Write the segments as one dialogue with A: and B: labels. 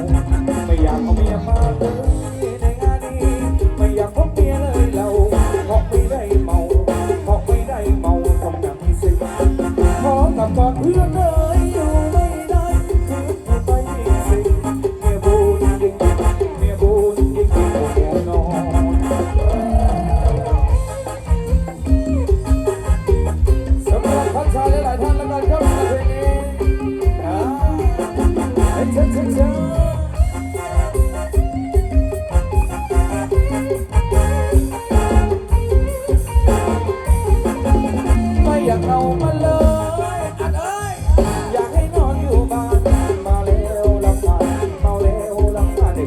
A: ไม่อยากเอาเมียมาเลยในงานนี้ไม่อยากพบเมียเลยเราเพราะไม่ได้เมาเพราะไม่ได้เมาต้องนั่งสิขอกลับก่อนเพื่อนเลยอยู่ไม่ได้คืออยู่ไปสิเมียบูนยิงเมียบูนยิงโอ้โหนอนสำหรับพันชายหลายท่านแล้วกันครับเพลงนี้อ่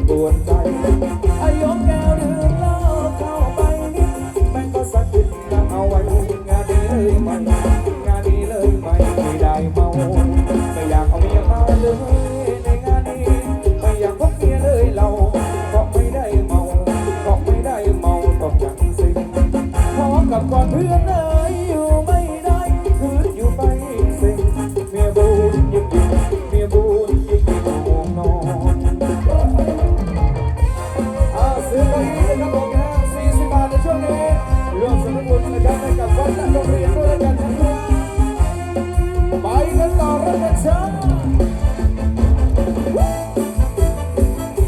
A: ำคาญได้กวนใจอายกแก้วดื่มเหล้าเข้าไปนิดแม่งก็สะกิดดังเอาไว้งานนี้เลยไหมงานนี้เลยไหมไม่ได้เมาไม่อยากเอาเมียมาเลยในงานนี้ไม่อยากพบเมียเลยเราเพราะไม่ได้เมาเพราะไม่ได้เมาต้องจังสิขอมกับก่อนเพื่อนเอ๋